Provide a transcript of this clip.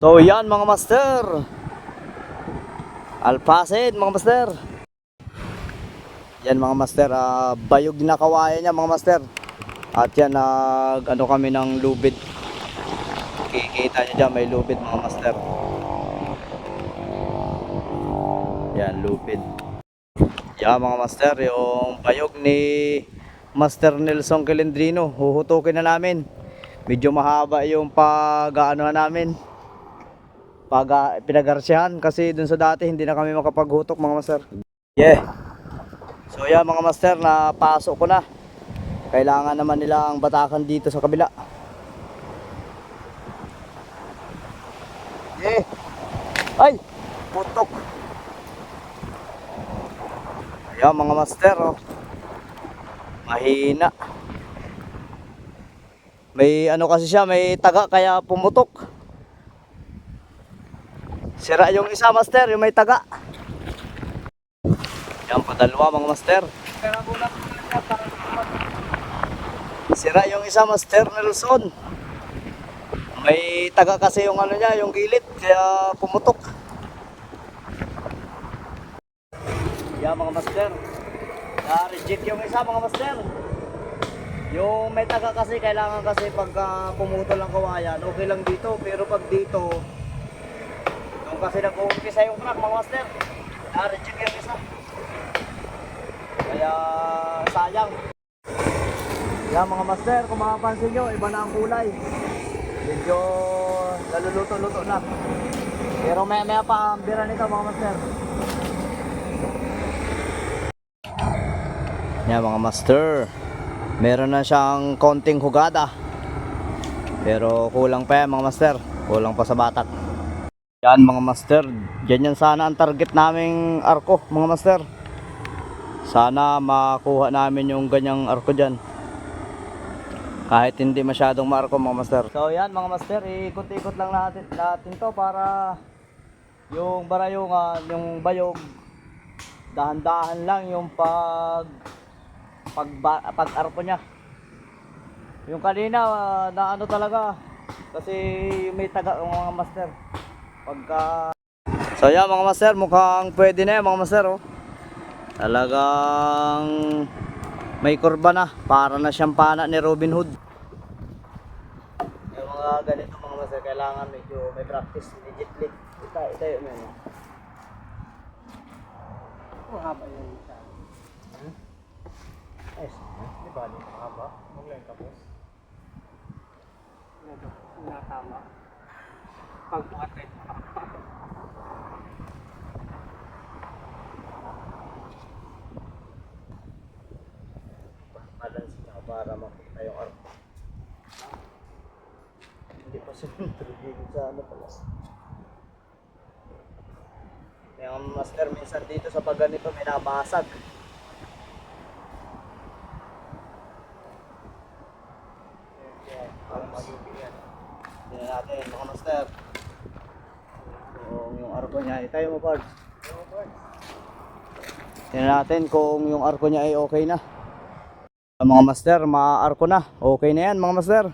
So yan mga master. Alpacid mga master. Yan mga master, ah, bayog na kawayan niya mga master. At yan, nag ano kami ng lubid. Kikita niyo dyan, may lubid mga master. Yan, lubid. Yan mga master, yung bayog ni Master Nelson Calendrino, huhutukin na namin. Medyo mahaba yung pag-ano namin. Pag ah, pinagarsihan kasi dun sa dati hindi na kami makapaghutok mga master. Yeah. So yan mga master, na pasok ko na. Kailangan naman nila ang batakan dito sa kabila. Yeah. Ay! Putok! Ayan mga master oh. Mahina. May ano kasi siya, may taga kaya pumutok. Sira yung isa master, yung may taga. Yan padalwa mga master. Sira yung isa master Nelson. May taga kasi yung ano niya, yung gilid, kaya pumutok. Yan mga master. Na-reject yung isa mga master. Yung may taga kasi kailangan kasi pagka pumutol ang kawayan, okay lang dito. Pero pag dito, kasi nag-uumpisa yung crack mga master. Na-reject yung isa. Kaya sayang. Yan mga master, kung makapansin nyo, iba na ang kulay. Medyo naluluto-luto na. Pero may maya pa ang bira nito mga master. Yan mga master. Meron na siyang konting hugada. Pero kulang pa yan mga master. Kulang pa sa batak. Yan mga master. Ganyan sana ang target naming arko mga master. Sana makuha namin yung ganyang arko dyan. Kahit hindi masyadong marko mga master. So yan mga master, ikot-ikot lang natin, natin to para yung barayungan, yung bayog, dahan-dahan lang yung pag pag, pag arko niya. Yung kanina ah, na ano talaga kasi may taga mga master. Pagka So yan mga master, mukhang pwede na yan mga master oh. Talagang may kurba na para na siyang pana ni Robin Hood. Yung mga ganito mga master, kailangan medyo may practice immediately. Ita, ita yun yun. Mahaba yun isa. Ayos, di ba? Di mahaba. Huwag lang kapos. Ano, natama. Pag buhatin. balance para makita yung arm. Hindi pa trigger sa ano pala. Yung master minsan dito sa pag may nabasag. Para magiging yan. Tingnan natin mga master. Kung yung arko niya, itayo mo Pards. Tingnan natin kung yung arko niya ay okay na. Mga master, ma-arko na. Okay na yan mga master.